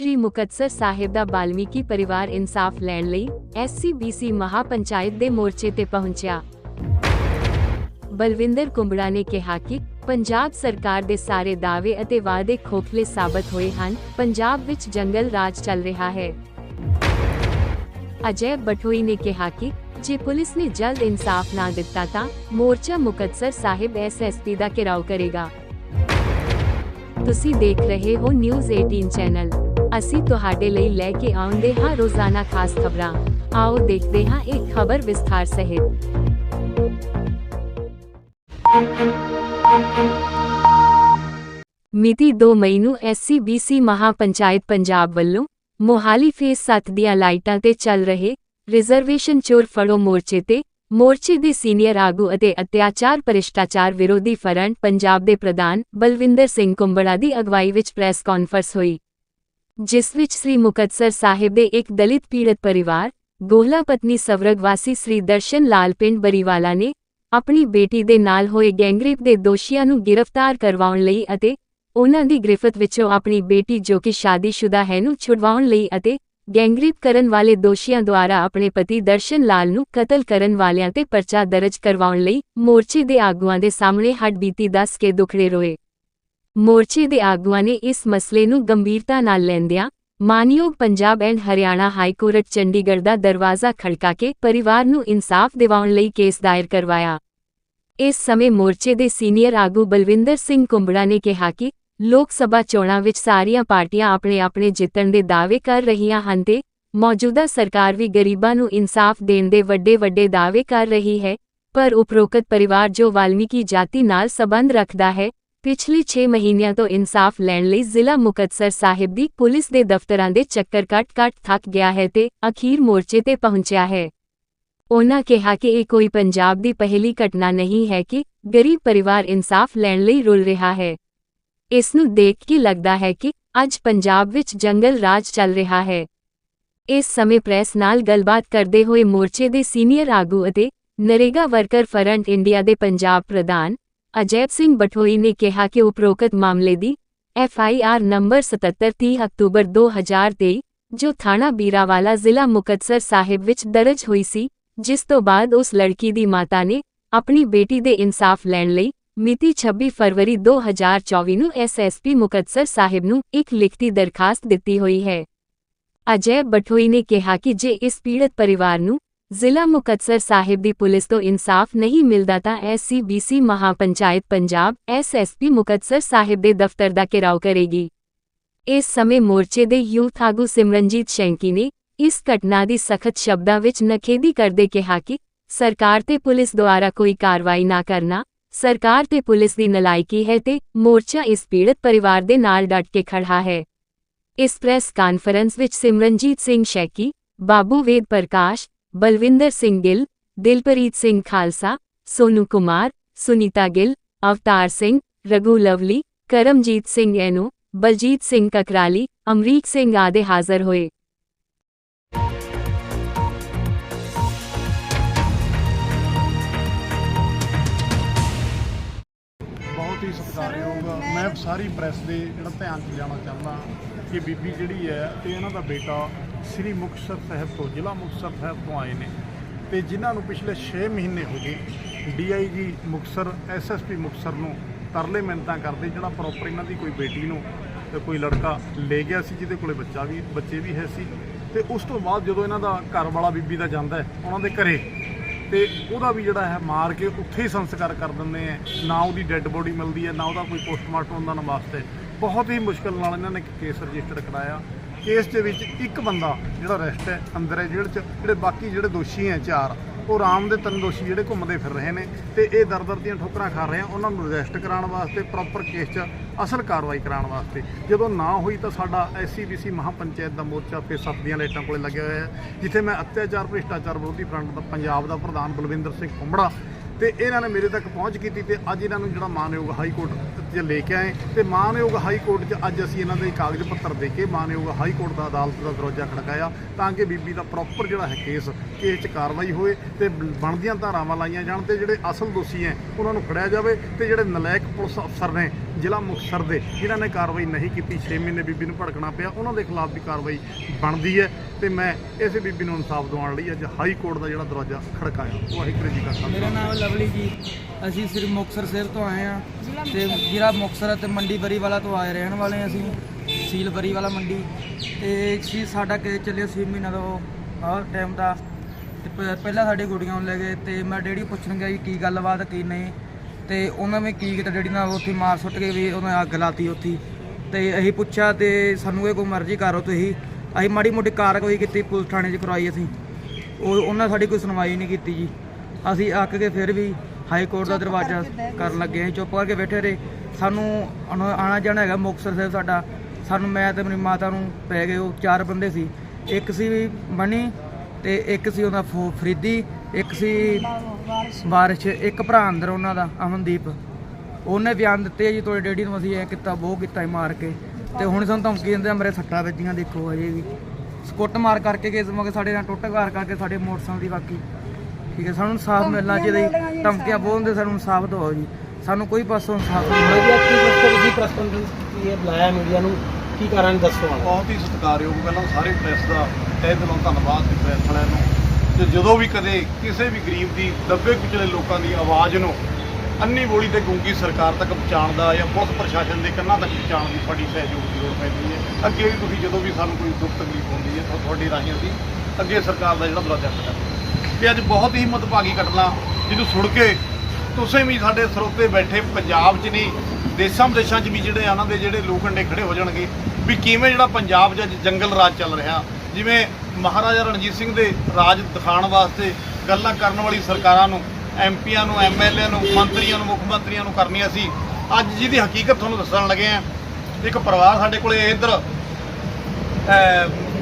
ਸ਼੍ਰੀ ਮੁਕਤਸਰ ਸਾਹਿਬ ਦਾ ਬਾਲਮੀਕੀ ਪਰਿਵਾਰ ਇਨਸਾਫ ਲੈਣ ਲਈ ਐਸਸੀਬੀਸੀ ਮਹਾਪੰਚਾਇਤ ਦੇ ਮੋਰਚੇ ਤੇ ਪਹੁੰਚਿਆ। ਬਲਵਿੰਦਰ ਕੁੰਬੜਾ ਨੇ ਕਿਹਾ ਕਿ ਪੰਜਾਬ ਸਰਕਾਰ ਦੇ ਸਾਰੇ ਦਾਅਵੇ ਅਤੇ ਵਾਅਦੇ ਖੋਖਲੇ ਸਾਬਤ ਹੋਏ ਹਨ। ਪੰਜਾਬ ਵਿੱਚ ਜੰਗਲ ਰਾਜ ਚੱਲ ਰਿਹਾ ਹੈ। ਅਜੇ ਬਠੋਈ ਨੇ ਕਿਹਾ ਕਿ ਜੇ ਪੁਲਿਸ ਨੇ ਜਲਦ ਇਨਸਾਫ ਨਾ ਦਿੱਤਾ ਤਾਂ ਮੋਰਚਾ ਮੁਕਤਸਰ ਸਾਹਿਬ ਐਸਐਸਪੀ ਦਾ ਘਿਰਾਓ ਕਰੇਗਾ। ਤੁਸੀਂ ਦੇਖ ਰਹੇ ਹੋ ਨਿਊਜ਼ 18 ਚੈਨਲ। ਅਸੀਂ ਤੁਹਾਡੇ ਲਈ ਲੈ ਕੇ ਆਉਂਦੇ ਹਾਂ ਰੋਜ਼ਾਨਾ ਖਾਸ ਖਬਰਾਂ। ਆਓ ਦੇਖਦੇ ਹਾਂ ਇੱਕ ਖਬਰ ਵਿਸਥਾਰ ਸਹਿਤ। ਮਿਤੀ 2 ਮਈ ਨੂੰ ਐਸਸੀਬੀਸੀ ਮਹਾਪੰਚਾਇਤ ਪੰਜਾਬ ਵੱਲੋਂ ਮੋਹਾਲੀ ਫੇਸ 7 ਦੀਆਂ ਲਾਈਟਾਂ ਤੇ ਚੱਲ ਰਹੇ ਰਿਜ਼ਰਵੇਸ਼ਨ ਚੋਰ ਫੜੋ ਮੋਰਚੇ ਤੇ ਮੋਰਚੇ ਦੇ ਸੀਨੀਅਰ ਆਗੂ ਅਤੇ ਅਤਿਆਚਾਰ ਭ੍ਰਿਸ਼ਟਾਚਾਰ ਵਿਰੋਧੀ ਫਰੰਟ ਪੰਜਾਬ ਦੇ ਪ੍ਰਧਾਨ ਬਲਵਿੰਦਰ ਸਿੰਘ ਕੁੰਬੜਾ ਦੀ ਅਗਵਾਈ ਵਿੱਚ ਪ੍ਰੈਸ ਕਾਨਫਰੰਸ ਹੋਈ। ਜਿਸ ਵਿੱਚ ਸ੍ਰੀ ਮੁਕਤਸਰ ਸਾਹਿਬ ਦੇ ਇੱਕ ਦਲਿਤ ਪੀੜਤ ਪਰਿਵਾਰ, ਗੋਹਲਾ ਪਤਨੀ ਸਵਰਗ ਵਾਸੀ ਸ੍ਰੀ ਦਰਸ਼ਨ ਲਾਲ ਪਿੰਡ ਬਰੀਵਾਲਾ ਨੇ ਆਪਣੀ ਬੇਟੀ ਦੇ ਨਾਲ ਹੋਏ ਗੈਂਗਰੇਪ ਦੇ ਦੋਸ਼ੀਆਂ ਨੂੰ ਗ੍ਰਿਫਤਾਰ ਕਰਵਾਉਣ ਲਈ ਅਤੇ ਉਹਨਾਂ ਦੀ ਗ੍ਰਿਫਤ ਵਿੱਚੋਂ ਆਪਣੀ ਬੇਟੀ ਜੋ ਕਿ ਸ਼ਾਦੀशुदा ਹੈ ਨੂੰ ਛੁਡਵਾਉਣ ਲਈ ਅਤੇ ਗੈਂਗਰੇਪ ਕਰਨ ਵਾਲੇ ਦੋਸ਼ੀਆਂ ਦੁਆਰਾ ਆਪਣੇ ਪਤੀ ਦਰਸ਼ਨ ਲਾਲ ਨੂੰ ਕਤਲ ਕਰਨ ਵਾਲਿਆਂ ਤੇ ਪਰਚਾ ਦਰਜ ਕਰਵਾਉਣ ਲਈ ਮੋਰਚੇ ਦੇ ਆਗੂਆਂ ਦੇ ਸਾਹਮਣੇ ਹੱਡਬੀਤੀ ਦੱਸ ਕੇ ਦੁਖੜੇ ਰੋਏ। ਮੋਰਚੇ ਦੇ ਆਗੂਆਂ ਨੇ ਇਸ ਮਸਲੇ ਨੂੰ ਗੰਭੀਰਤਾ ਨਾਲ ਲੈਂਦਿਆਂ ਮਾਨਯੋਗ Punjab and Haryana high court Chandigarh ਦਾ ਦਰਵਾਜ਼ਾ ਖੜਕਾ ਕੇ ਪਰਿਵਾਰ ਨੂੰ ਇਨਸਾਫ ਦਿਵਾਉਣ ਲਈ ਕੇਸ ਦਾਇਰ ਕਰਵਾਇਆ। ਇਸ ਸਮੇਂ ਮੋਰਚੇ ਦੇ ਸੀਨੀਅਰ ਆਗੂ ਬਲਵਿੰਦਰ ਸਿੰਘ ਕੁੰਬੜਾ ਨੇ ਕਿਹਾ ਕਿ ਲੋਕ ਸਭਾ ਚੋਣਾਂ ਵਿੱਚ ਸਾਰੀਆਂ ਪਾਰਟੀਆਂ ਆਪਣੇ ਆਪਣੇ ਜਿੱਤਣ ਦੇ ਦਾਅਵੇ ਕਰ ਰਹੀਆਂ ਹਨ ਤੇ ਮੌਜੂਦਾ ਸਰਕਾਰ ਵੀ ਗਰੀਬਾਂ ਨੂੰ ਇਨਸਾਫ ਦੇਣ ਦੇ ਵੱਡੇ ਵੱਡੇ ਦਾਅਵੇ ਕਰ ਰਹੀ ਹੈ, ਪਰ ਉਪਰੋਕਤ ਪਰਿਵਾਰ ਜੋ ਵਾਲਮੀਕੀ ਜਾਤੀ ਨਾਲ ਸਬੰਧ ਰੱਖਦਾ ਹੈ ਪਿਛਲੇ 6 ਮਹੀਨਿਆਂ ਤੋਂ ਇਨਸਾਫ ਲੈਣ ਲਈ ਜ਼ਿਲ੍ਹਾ ਮੁਕਤਸਰ ਸਾਹਿਬ ਦੀ ਪੁਲਿਸ ਦੇ ਦਫ਼ਤਰਾਂ ਦੇ ਚੱਕਰ ਕੱਟ-ਕੱਟ ਥੱਕ ਗਿਆ ਹੈ ਤੇ ਅਖੀਰ ਮੋਰਚੇ ਤੇ ਪਹੁੰਚਿਆ ਹੈ। ਉਹਨਾਂ ਕਿਹਾ ਕਿ ਇਹ ਕੋਈ ਪੰਜਾਬ ਦੀ ਪਹਿਲੀ ਘਟਨਾ ਨਹੀਂ ਹੈ ਕਿ ਗਰੀਬ ਪਰਿਵਾਰ ਇਨਸਾਫ ਲੈਣ ਲਈ ਰੁਲ ਰਿਹਾ ਹੈ। ਇਸ ਨੂੰ ਦੇਖ ਕੇ ਲੱਗਦਾ ਹੈ ਕਿ ਅੱਜ ਪੰਜਾਬ ਵਿੱਚ ਜੰਗਲ ਰਾਜ ਚੱਲ ਰਿਹਾ ਹੈ। ਇਸ ਸਮੇਂ ਪ੍ਰੈਸ ਨਾਲ ਗੱਲਬਾਤ ਕਰਦੇ ਹੋਏ ਮੋਰਚੇ ਦੇ ਸੀਨੀਅਰ ਆਗੂ ਅਤੇ ਨਰੇਗਾ ਵਰਕਰ ਫਰੰਟ ਇੰਡੀਆ ਦੇ ਪੰਜਾਬ ਪ੍ਰਧਾਨ ਅਜੈਬ ਸਿੰਘ ਬਠੋਈ ਨੇ ਕਿਹਾ ਕਿ ਉਪਰੋਕਤ ਮਾਮਲੇ ਦੀ ਐਫ ਆਈ ਆਰ ਨੰਬਰ 77 ਅਕਤੂਬਰ 2023 ਜੋ ਥਾਣਾ ਬੀਰਾਵਾਲਾ ਜ਼ਿਲ੍ਹਾ ਮੁਕਤਸਰ ਸਾਹਿਬ ਵਿੱਚ ਦਰਜ ਹੋਈ ਸੀ, ਜਿਸ ਤੋਂ ਬਾਅਦ ਉਸ ਲੜਕੀ ਦੀ ਮਾਤਾ ਨੇ ਆਪਣੀ ਬੇਟੀ ਦੇ ਇਨਸਾਫ ਲੈਣ ਲਈ ਮਿਤੀ 26 ਫਰਵਰੀ 2024 ਨੂੰ ਐਸਐਸਪੀ ਮੁਕਤਸਰ ਸਾਹਿਬ ਨੂੰ ਇੱਕ ਲਿਖਤੀ ਦਰਖਾਸਤ ਦਿੱਤੀ ਹੋਈ ਹੈ। ਅਜੈ ਬਠੋਈ ਨੇ ਕਿਹਾ ਕਿ ਜੇ ਇਸ ਪੀੜਤ ਪਰਿਵਾਰ ਨੂੰ ਜ਼ਿਲ੍ਹਾ ਮੁਕਤਸਰ ਸਾਹਿਬ ਦੀ ਪੁਲਿਸ ਤੋਂ ਇਨਸਾਫ ਨਹੀਂ ਮਿਲਦਾ ਤਾਂ SC BC mahapanchayat Punjab SSP Muktsar Sahib ਦੇ ਦਫ਼ਤਰ ਦਾ ਘਿਰਾਓ ਕਰੇਗੀ। ਇਸ ਸਮੇਂ ਮੋਰਚੇ ਦੇ ਯੂਥ ਆਗੂ ਸਿਮਰਨਜੀਤ ਸ਼ੈਂਕੀ ਨੇ ਇਸ ਘਟਨਾ ਦੀ ਸਖਤ ਸ਼ਬਦਾਂ ਵਿੱਚ ਨਖੇਦੀ ਕਰਦੇ ਕਿਹਾ ਕਿ ਸਰਕਾਰ ਤੇ ਪੁਲਿਸ ਦੁਆਰਾ ਕੋਈ ਕਾਰਵਾਈ ਨਾ ਕਰਨਾ, ਸਰਕਾਰ ਤੇ ਪੁਲਿਸ ਦੀ ਨਲਾਇਕੀ ਹੈ ਤੇ ਮੋਰਚਾ ਇਸ ਪੀੜਤ ਪਰਿਵਾਰ ਦੇ ਨਾਲ ਡਟ ਕੇ ਖੜਾ ਹੈ। ਇਸ ਪ੍ਰੈਸ ਕਾਨਫਰੰਸ ਵਿੱਚ ਸਿਮਰਨਜੀਤ ਸਿੰਘ ਸ਼ੈਕੀ, ਬਾਬੂ ਵੇਦ ਪ੍ਰਕਾਸ਼ ਬਲਵਿੰਦਰ ਸਿੰਘ ਗਿੱਲ ਦਿਲਪ੍ਰੀਤ ਸਿੰਘ ਖਾਲਸਾ ਸੋਨੂ ਕੁਮਾਰ ਸੁਨੀਤਾ ਗਿੱਲ ਅਵਤਾਰ ਸਿੰਘ ਰਘੂ ਲਵਲੀ ਕਰਮਜੀਤ ਸਿੰਘ ਐਨੂ ਬਲਜੀਤ ਸਿੰਘ ਕਕਰਾਲੀ ਅਮਰੀਕ ਸਿੰਘ ਆਦਿ ਹਾਜ਼ਰ ਹੋਏ। ਬਹੁਤ ਹੀ ਸਤਿਕਾਰਯੋਗ। ਮੈਂ ਸਾਰੀ ਪ੍ਰੈਸ ਦੇ ਜਿਹੜਾ ਧਿਆਨ ਚ ਲਿਆਉਣਾ ਚਾਹੁੰਦਾ ਕਿ ਬੀਬੀ ਜਿਹੜੀ ਹੈ ਤੇ ਇਹਨਾਂ ਦਾ ਬੇਟਾ ਸ੍ਰੀ ਮੁਕਤਸਰ ਸਾਹਿਬ ਤੋਂ, ਜ਼ਿਲ੍ਹਾ ਮੁਕਤਸਰ ਸਾਹਿਬ ਤੋਂ ਆਏ ਨੇ। ਤੇ ਜਿਨ੍ਹਾਂ ਨੂੰ ਪਿਛਲੇ 6 ਮਹੀਨੇ ਹੋ ਗਏ ਡੀਆਈਜੀ ਮੁਕਤਸਰ, ਐਸਐਸਪੀ ਮੁਕਤਸਰ ਨੂੰ ਤਰਲੇ ਮਿੰਤਾਂ ਕਰਦੇ, ਜਿਹੜਾ ਪ੍ਰੋਪਰ ਇਹਨਾਂ ਦੀ ਕੋਈ ਬੇਟੀ ਨੂੰ ਤੇ ਕੋਈ ਲੜਕਾ ਲੈ ਗਿਆ ਸੀ, ਜਿਹਦੇ ਕੋਲੇ ਬੱਚਾ ਵੀ, ਬੱਚੇ ਵੀ ਹੈ ਸੀ। ਤੇ ਉਸ ਤੋਂ ਬਾਅਦ ਜਦੋਂ ਇਹਨਾਂ ਦਾ ਘਰ ਵਾਲਾ ਬੀਬੀ ਦਾ ਜਾਂਦਾ ਉਹਨਾਂ ਦੇ ਘਰੇ, ਤੇ ਉਹਦਾ ਵੀ ਜਿਹੜਾ ਹੈ ਮਾਰ ਕੇ ਉੱਥੇ ਹੀ ਸੰਸਕਾਰ ਕਰ ਦਿੰਦੇ ਆ ਨਾ ਉਹਦੀ ਡੈੱਡ ਬੋਡੀ ਮਿਲਦੀ ਹੈ, ਨਾ ਉਹਦਾ ਕੋਈ ਪੋਸਟਮਾਰਟਮ ਹੁੰਦਾ ਨਾ ਵਾਸਤੇ ਬਹੁਤ ਹੀ ਮੁਸ਼ਕਲ ਨਾਲ ਇਹਨਾਂ ਨੇ ਕੇਸ ਰਜਿਸਟਰ ਕਰਾਇਆ। ਕੇਸ ਦੇ ਵਿੱਚ ਇੱਕ ਬੰਦਾ ਜਿਹੜਾ ਅਰੈਸਟ ਹੈ, ਅੰਦਰ ਹੈ ਜਿਹੜੇ 'ਚ, ਜਿਹੜੇ ਬਾਕੀ ਜਿਹੜੇ ਦੋਸ਼ੀ ਹੈ ਚਾਰ, ਉਹ ਰਾਮ ਦੇ ਤਿੰਨ ਦੋਸ਼ੀ ਜਿਹੜੇ ਘੁੰਮਦੇ ਫਿਰ ਰਹੇ ਨੇ ਤੇ ਇਹ ਦਰ ਦਰ ਦੀਆਂ ਠੋਕਰਾਂ ਖਾ ਰਹੇ ਆ। ਉਹਨਾਂ ਨੂੰ ਅਰੈਸਟ ਕਰਾਉਣ ਵਾਸਤੇ, ਪ੍ਰੋਪਰ ਕੇਸ 'ਚ ਅਸਲ ਕਾਰਵਾਈ ਕਰਾਉਣ ਵਾਸਤੇ। ਜਦੋਂ ਨਾ ਹੋਈ ਤਾਂ ਸਾਡਾ ਐਸਸੀਬੀਸੀ ਮਹਾਪੰਚਾਇਤ ਦਾ ਮੋਰਚਾ ਫੇਰ ਸੱਤ ਦੀਆਂ ਲਾਈਟਾਂ ਕੋਲੇ ਲੱਗਿਆ ਹੋਇਆ ਹੈ, ਜਿੱਥੇ ਮੈਂ ਅਤਿਆਚਾਰ, ਭ੍ਰਿਸ਼ਟਾਚਾਰ ਵਿਰੋਧੀ ਫਰੰਟ ਦਾ ਪੰਜਾਬ ਦਾ ਪ੍ਰਧਾਨ ਬਲਵਿੰਦਰ ਸਿੰਘ ਕੁੰਬੜਾ ਤੇ ਇਹਨਾਂ ਨੇ ਮੇਰੇ ਤੱਕ ਪਹੁੰਚ ਕੀਤੀ ਤੇ ਅੱਜ ਇਹਨਾਂ ਨੂੰ ਜਿਹੜਾ ਮਾਨਯੋਗ ਹਾਈ ਕੋਰਟ 'ਚ ਲੈ ਕੇ ਆਏ ਤੇ ਮਾਨਯੋਗ ਹਾਈ ਕੋਰਟ 'ਚ ਅੱਜ ਅਸੀਂ ਇਹਨਾਂ ਦੇ ਕਾਗਜ਼ ਪੱਤਰ ਦੇ ਕੇ ਮਾਨਯੋਗ ਹਾਈ ਕੋਰਟ ਦਾ ਅਦਾਲਤ ਦਾ ਦਰਵਾਜ਼ਾ ਖੜਕਾਇਆ ਤਾਂ ਕਿ ਬੀਬੀ ਦਾ ਪ੍ਰੋਪਰ ਜਿਹੜਾ ਹੈ ਕੇਸ ਕੇਸ 'ਚ ਕਾਰਵਾਈ ਹੋਏ ਤੇ ਬਣਦੀਆਂ ਧਾਰਾਵਾਂ ਲਾਈਆਂ ਜਾਣ ਤੇ ਜਿਹੜੇ ਅਸਲ ਦੋਸ਼ੀ ਹੈ, ਉਹਨਾਂ ਨੂੰ ਫੜਿਆ ਜਾਵੇ ਤੇ ਜਿਹੜੇ ਨਲਾਇਕ ਪੁਲਿਸ ਅਫਸਰ ਨੇ ਜ਼ਿਲ੍ਹਾ ਮੁਕਤਸਰ ਦੇ ਜਿਨ੍ਹਾਂ ਨੇ ਕਾਰਵਾਈ ਨਹੀਂ ਕੀਤੀ 6 ਮਹੀਨੇ ਬੀਬੀ ਨੂੰ ਭੜਕਣਾ ਪਿਆ, ਉਹਨਾਂ ਦੇ ਖਿਲਾਫ ਵੀ ਕਾਰਵਾਈ ਬਣਦੀ ਹੈ ਤੇ ਮੈਂ ਇਸੇ ਬੀਬੀ ਨੂੰ ਇਨਸਾਫ ਦਿਵਾਉਣ ਲਈ ਅੱਜ ਹਾਈ ਕੋਰਟ ਦਾ ਜਿਹੜਾ ਦਰਵਾਜ਼ਾ ਖੜਕਾਇਆ। ਵਾਹਿਗੁਰੂ ਜੀ ਕਾ ਮੇਰਾ ਨਾਮ ਲਵਲੀ ਜੀ। ਅਸੀਂ ਸਿਰਫ ਮੁਕਤਸਰ ਸਾਹਿਬ ਤੋਂ ਆਏ ਆ ਤੇ ਜ਼ਿਲ੍ਹਾ ਮੁਕਤਸਰ ਅਤੇ ਮੰਡੀ ਬਰੀ ਵਾਲਾ ਤੋਂ ਆਏ ਰਹਿਣ ਵਾਲੇ ਅਸੀਂ, ਸੀਲ ਬਰੀ ਵਾਲਾ ਮੰਡੀ। ਤੇ ਸੀ ਸਾਡਾ ਕੇਸ ਚੱਲਿਆ ਸੀ ਮਹੀਨਾ ਤੋਂ, ਆਹ ਟਾਈਮ ਦਾ। ਤੇ ਪਹਿਲਾਂ ਸਾਡੇ ਗੁੜੀਆਂ ਨੂੰ ਲੈ ਗਏ ਤੇ ਮੈਂ ਡੈਡੀ ਪੁੱਛਣ ਗਿਆ ਜੀ ਕੀ ਗੱਲਬਾਤ, ਕੀ ਨਹੀਂ। ਤੇ ਉਹਨਾਂ ਨੇ ਕੀ ਕੀਤਾ ਡੈਡੀ ਨਾਲ ਉੱਥੇ ਮਾਰ ਸੁੱਟ ਕੇ ਵੀ ਉਹਨਾਂ ਅੱਗ ਲਾਤੀ ਉੱਥੇ। ਤੇ ਅਸੀਂ ਪੁੱਛਿਆ ਤੇ ਸਾਨੂੰ ਇਹ ਕੋਈ ਮਰਜ਼ੀ ਕਰੋ ਤੁਸੀਂ। ਅਸੀਂ ਮਾੜੀ ਮੋਟੀ ਕਾਰਵਾਈ ਕੀਤੀ ਪੁਲਿਸ ਥਾਣੇ 'ਚ ਕਰਵਾਈ ਅਸੀਂ। ਉਹ ਉਹਨਾਂ ਸਾਡੀ ਕੋਈ ਸੁਣਵਾਈ ਨਹੀਂ ਕੀਤੀ ਜੀ। ਅਸੀਂ ਅੱਕ ਕੇ ਫਿਰ ਵੀ ਹਾਈ ਕੋਰਟ ਦਾ ਦਰਵਾਜ਼ਾ ਕਰਨ ਲੱਗੇ ਅਸੀਂ ਚੁੱਪ ਕਰਕੇ ਬੈਠੇ ਰਹੇ। ਸਾਨੂੰ ਆਉਣਾ ਜਾਣਾ ਹੈਗਾ ਮੁਕਤਸਰ ਸਾਹਿਬ ਸਾਡਾ। ਸਾਨੂੰ ਮੈਂ ਤੇ ਮੇਰੀ ਮਾਤਾ ਨੂੰ ਪੈ ਗਏ ਉਹ ਚਾਰ ਬੰਦੇ ਸੀ। ਇੱਕ ਸੀ ਮਣੀ ਤੇ ਇੱਕ ਸੀ ਉਹਦਾ ਫਰੀਦੀ ਇੱਕ ਸੀ ਬਾਰਿਸ਼ ਇੱਕ ਭਰਾ ਅੰਦਰ ਉਹਨਾਂ ਦਾ ਅਮਨਦੀਪ। ਉਹਨੇ ਬਿਆਨ ਦਿੱਤੇ ਜੀ ਤੁਹਾਡੇ ਡੈਡੀ ਨੂੰ ਅਸੀਂ ਇਹ ਕੀਤਾ ਉਹ ਕੀਤਾ ਸੀ ਮਾਰ ਕੇ। ਤੇ ਹੁਣ ਸਾਨੂੰ ਧਮਕੀ ਦਿੰਦੇ ਆ ਮੇਰੇ ਸੱਟਾਂ ਵੱਜੀਆਂ ਦੇਖੋ ਅਜੇ ਵੀ। ਸਕੁੱਟ ਮਾਰ ਕਰਕੇ ਕੇ ਮਗੇ ਸਾਡੇ ਨਾਲ ਟੁੱਟ ਮਾਰ ਕਰਕੇ ਸਾਡੇ ਮੋਟਰਸਾਈਕਲ ਦੀ ਬਾਕੀ। ਠੀਕ ਹੈ ਸਾਨੂੰ ਇਨਸਾਫ ਮਿਲਣਾ ਚਾਹੀਦਾ ਜੀ ਧਮਕੀਆਂ ਬੋਲਦੇ ਸਾਨੂੰ ਇਨਸਾਫ ਦਿਵਾਓ ਜੀ। ਸਾਨੂੰ ਕੋਈ ਪਾਸੋਂ ਇਨਸਾਫ ਨਹੀਂ ਮਿਲਿਆ ਜੀ ਤੁਸੀਂ ਪ੍ਰੈਸ ਕਾਨਫਰੰਸ ਕੀ ਹੈ ਬੁਲਾਇਆ ਮੀਡੀਆ ਨੂੰ? ਕੀ ਕਾਰਨ ਦੱਸੋ ਬਹੁਤ ਹੀ ਸਤਿਕਾਰਯੋਗ ਪਹਿਲਾਂ ਸਾਰੇ ਪ੍ਰੈਸ ਦਾ ਤਹਿ ਦਿਲੋਂ ਧੰਨਵਾਦ ਤੇ ਪ੍ਰੈਸ ਵਾਲਿਆਂ ਨੂੰ। ਤੇ ਜਦੋਂ ਵੀ ਕਦੇ ਕਿਸੇ ਵੀ ਗਰੀਬ ਦੀ ਦੱਬੇ ਕੁਚਲੇ ਲੋਕਾਂ ਦੀ ਆਵਾਜ਼ ਨੂੰ ਅੰਨੀ ਬੋਲੀ ਤੇ ਗੂੰਗੀ ਸਰਕਾਰ ਤੱਕ ਪਹੁੰਚਾਉਣ ਦਾ ਜਾਂ ਪੁਲਿਸ ਪ੍ਰਸ਼ਾਸਨ ਦੇ ਕੰਨਾਂ ਤੱਕ ਪਹੁੰਚਾਉਣ ਦੀ ਸਾਡੀ ਸਹਿਯੋਗ ਦੀ ਲੋੜ ਪੈਂਦੀ ਹੈ। ਅੱਗੇ ਵੀ ਤੁਸੀਂ ਜਦੋਂ ਵੀ ਸਾਨੂੰ ਕੋਈ ਦੁੱਖ ਤਕਲੀਫ ਹੁੰਦੀ ਹੈ ਤਾਂ ਤੁਹਾਡੀ ਰਾਹੀਂ ਅਸੀਂ ਅੱਗੇ ਸਰਕਾਰ ਦਾ ਜਿਹੜਾ ਦਰਵਾਜ਼ਾ ਖੜਕਾਉਂਦੇ ਤੇ ਅੱਜ ਬਹੁਤ ਹੀ ਮਤਭਾਗੀ ਘਟਨਾ ਜਿਹਨੂੰ ਸੁਣ ਕੇ ਤੁਸੀਂ ਵੀ ਸਾਡੇ ਸਰੋਤੇ ਬੈਠੇ, ਪੰਜਾਬ 'ਚ ਨਹੀਂ, ਦੇਸ਼ਾਂ ਵਿਦੇਸ਼ਾਂ 'ਚ ਵੀ ਜਿਹੜੇ ਆ ਉਹਨਾਂ ਦੇ ਜਿਹੜੇ ਲੋਕ ਅੰਡੇ ਖੜੇ ਹੋ ਜਾਣਗੇ ਵੀ ਕਿਵੇਂ ਜਿਹੜਾ ਪੰਜਾਬ 'ਚ ਅੱਜ ਜੰਗਲ ਰਾਜ ਚੱਲ ਰਿਹਾ, ਜਿਵੇਂ ਮਹਾਰਾਜਾ ਰਣਜੀਤ ਸਿੰਘ ਦੇ ਰਾਜ ਦਿਖਾਉਣ ਵਾਸਤੇ ਗੱਲਾਂ ਕਰਨ ਵਾਲੀ ਸਰਕਾਰਾਂ ਨੂੰ ਐਮਪੀਆਂ ਨੂੰ ਐਮਐਲਏ ਨੂੰ, ਮੰਤਰੀਆਂ ਨੂੰ, ਮੁੱਖ ਮੰਤਰੀਆਂ ਨੂੰ ਕਰਨੀਆਂ ਸੀ। ਅੱਜ ਜਿਹਦੀ ਹਕੀਕਤ ਤੁਹਾਨੂੰ ਦੱਸਣ ਲੱਗੇ ਆ ਇੱਕ ਪਰਿਵਾਰ ਸਾਡੇ ਕੋਲੇ ਇੱਧਰ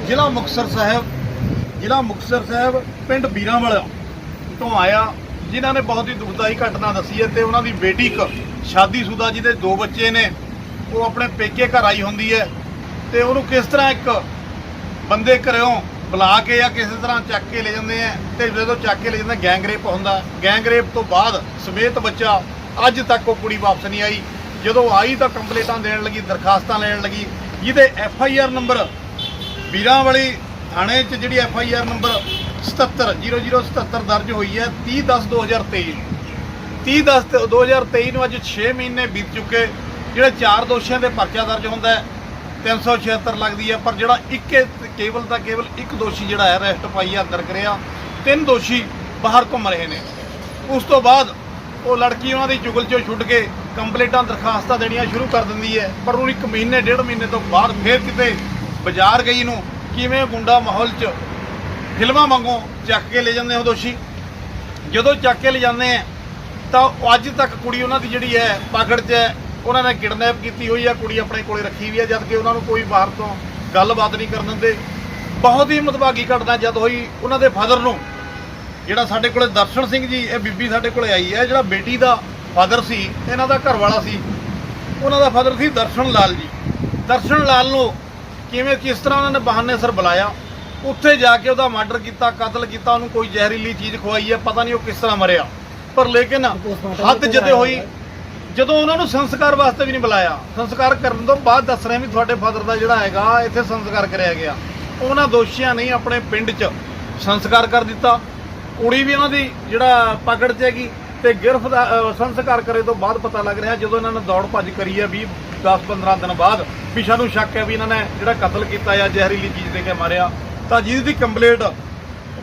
ਜ਼ਿਲ੍ਹਾ ਮੁਕਤਸਰ ਸਾਹਿਬ, ਜ਼ਿਲ੍ਹਾ ਮੁਕਤਸਰ ਸਾਹਿਬ, ਪਿੰਡ ਬੀਰਾਂਵਾਲਾ ਤੋਂ ਆਇਆ, ਜਿਨ੍ਹਾਂ ਨੇ ਬਹੁਤ ਹੀ ਦੁਖਦਾਈ ਘਟਨਾ ਦੱਸੀ ਹੈ ਤੇ ਉਹਨਾਂ ਦੀ ਬੇਟੀ ਇੱਕ ਸ਼ਾਦੀशुदा ਜਿਹਦੇ ਦੋ ਬੱਚੇ ਨੇ, ਉਹ ਆਪਣੇ ਪੇਕੇ ਘਰ ਆਈ ਹੁੰਦੀ ਹੈ ਤੇ ਉਹਨੂੰ ਕਿਸ ਤਰ੍ਹਾਂ ਇੱਕ ਬੰਦੇ ਘਰੋਂ ਬੁਲਾ ਕੇ ਜਾਂ ਕਿਸੇ ਤਰ੍ਹਾਂ ਚੱਕ ਕੇ ਲੈ ਜਾਂਦੇ ਆ ਤੇ ਜਦੋਂ ਚੱਕ ਕੇ ਲੈ ਜਾਂਦੇ ਗੈਂਗ ਰੇਪ ਹੁੰਦਾ। ਗੈਂਗ ਰੇਪ ਤੋਂ ਬਾਅਦ ਸਮੇਤ ਬੱਚਾ, ਅੱਜ ਤੱਕ ਉਹ ਕੁੜੀ ਵਾਪਸ ਨਹੀਂ ਆਈ। ਜਦੋਂ ਆਈ ਤਾਂ ਕੰਪਲੇਂਟਾਂ ਦੇਣ ਲੱਗੀ, ਦਰਖਾਸਤਾਂ ਲੈਣ ਲੱਗੀ। ਜਿਹਦੇ ਐਫ ਆਈ ਆਰ ਨੰਬਰ ਵੀਰਾਂ ਵਾਲੀ ਥਾਣੇ 'ਚ ਜਿਹੜੀ ਐਫ ਆਈ ਆਰ ਨੰਬਰ 77 0077 ਦਰਜ ਹੋਈ ਹੈ 30 10 2023 30 10 2023 ਨੂੰ ਅੱਜ 6 ਮਹੀਨੇ ਬੀਤ ਚੁੱਕੇ। ਜਿਹੜੇ ਚਾਰ ਦੋਸ਼ੀਆਂ ਦੇ ਪਰਚਾ ਦਰਜ ਹੁੰਦਾ ਹੈ 376 ਲੱਗਦੀ ਹੈ, ਪਰ ਜਿਹੜਾ ਇੱਕ ਕੇਵਲ ਦਾ ਕੇਵਲ ਇੱਕ ਦੋਸ਼ੀ ਜਿਹੜਾ ਹੈ, ਅਰੈਸਟ ਪਾਈ ਹੈ, ਅੰਦਰ ਕਰਿਆ। ਤਿੰਨ ਦੋਸ਼ੀ ਬਾਹਰ ਘੁੰਮ ਰਹੇ ਨੇ। ਉਸ ਤੋਂ ਬਾਅਦ ਉਹ ਲੜਕੀ ਉਹਨਾਂ ਦੀ ਚੁਗਲ ਚੋਂ ਛੁੱਟ ਕੇ ਕੰਪਲੇਂਟਾਂ, ਦਰਖਾਸਤਾਂ ਦੇਣੀਆਂ ਸ਼ੁਰੂ ਕਰ ਦਿੰਦੀ ਹੈ। ਪਰ ਉਹਨੂੰ ਇੱਕ ਮਹੀਨੇ, ਡੇਢ ਮਹੀਨੇ ਤੋਂ ਬਾਅਦ ਫੇਰ ਕਿਤੇ ਬਾਜ਼ਾਰ ਗਈ ਨੂੰ ਕਿਵੇਂ ਗੁੰਡਾ ਮਾਹੌਲ 'ਚ ਫਿਲਮਾਂ ਵਾਂਗੂ ਚੱਕ ਕੇ ਲੈ ਜਾਂਦੇ ਉਹ ਦੋਸ਼ੀ? ਜਦੋਂ ਚੱਕ ਕੇ ਲੈ ਜਾਂਦੇ ਆ ਤਾਂ ਅੱਜ ਤੱਕ ਕੁੜੀ ਉਹਨਾਂ ਦੀ ਜਿਹੜੀ ਹੈ ਪਕੜ 'ਚ ਹੈ, ਉਹਨਾਂ ਨੇ ਕਿਡਨੈਪ ਕੀਤੀ ਹੋਈ ਆ ਕੁੜੀ ਆਪਣੇ ਕੋਲੇ ਰੱਖੀ ਵੀ ਆ ਜਦ ਕਿ ਉਹਨਾਂ ਨੂੰ ਕੋਈ ਬਾਹਰ ਤੋਂ ਗੱਲਬਾਤ ਨਹੀਂ ਕਰਨ ਦਿੰਦੇ। ਬਹੁਤ ਹੀ ਮਤਭਾਗੀ ਘਟਨਾ ਜਦ ਹੋਈ ਉਹਨਾਂ ਦੇ ਫਾਦਰ ਨੂੰ। ਜਿਹੜਾ ਸਾਡੇ ਕੋਲੇ ਦਰਸ਼ਨ ਸਿੰਘ ਜੀ ਇਹ ਬੀਬੀ ਸਾਡੇ ਕੋਲੇ ਆਈ ਹੈ ਜਿਹੜਾ ਬੇਟੀ ਦਾ ਫਾਦਰ ਸੀ ਇਹਨਾਂ ਦਾ ਘਰ ਵਾਲਾ ਸੀ। ਉਹਨਾਂ ਦਾ ਫਾਦਰ ਸੀ ਦਰਸ਼ਨ ਲਾਲ ਜੀ। ਦਰਸ਼ਨ ਲਾਲ ਨੂੰ ਕਿਵੇਂ ਕਿਸ ਤਰ੍ਹਾਂ ਉਹਨਾਂ ਨੇ ਬਹਾਨੇ ਸਿਰ ਬੁਲਾਇਆ? ਉੱਥੇ ਜਾ ਕੇ ਉਹਦਾ ਮਰਡਰ ਕੀਤਾ ਕਤਲ ਕੀਤਾ ਉਹਨੂੰ ਕੋਈ ਜ਼ਹਿਰੀਲੀ ਚੀਜ਼ ਖਵਾਈ ਹੈ ਪਤਾ ਨਹੀਂ ਉਹ ਕਿਸ ਤਰ੍ਹਾਂ ਮਰਿਆ। ਪਰ ਲੇਕਿਨ ਹੱਦ ਜਦੇ ਹੋਈ ਜਦੋਂ ਉਹਨਾਂ ਨੂੰ ਸੰਸਕਾਰ ਵਾਸਤੇ ਵੀ ਨਹੀਂ ਬੁਲਾਇਆ, ਸੰਸਕਾਰ ਕਰਨ ਤੋਂ ਬਾਅਦ ਦੱਸ ਰਹੇ ਵੀ ਤੁਹਾਡੇ ਫਾਦਰ ਦਾ ਜਿਹੜਾ ਹੈਗਾ, ਇੱਥੇ ਸੰਸਕਾਰ ਕਰਿਆ ਗਿਆ। ਉਹਨਾਂ ਦੋਸ਼ੀਆਂ ਨੇ ਆਪਣੇ ਪਿੰਡ 'ਚ ਸੰਸਕਾਰ ਕਰ ਦਿੱਤਾ। ਕੁੜੀ ਵੀ ਉਹਨਾਂ ਦੀ ਜਿਹੜਾ ਪਕੜ 'ਚ ਹੈਗੀ ਤੇ ਗਿਰਫਤਾਰ ਸੰਸਕਾਰ ਕਰੇ ਤੋਂ ਬਾਅਦ ਪਤਾ ਲੱਗ ਰਿਹਾ, ਜਦੋਂ ਇਹਨਾਂ ਨੇ ਦੌੜ ਭੱਜ ਕਰੀ ਹੈ 20 10 15 ਦਿਨ ਬਾਅਦ, ਵੀ ਸਾਨੂੰ ਸ਼ੱਕ ਹੈ ਵੀ ਇਹਨਾਂ ਨੇ ਜਿਹੜਾ ਕਤਲ ਕੀਤਾ ਜਾਂ ਜ਼ਹਿਰੀਲੀ ਚੀਜ਼ ਦੇ ਕੇ ਮਾਰਿਆ। ਤਾਂ ਜਿਹਦੀ ਦੀ ਕੰਪਲੇਂਟ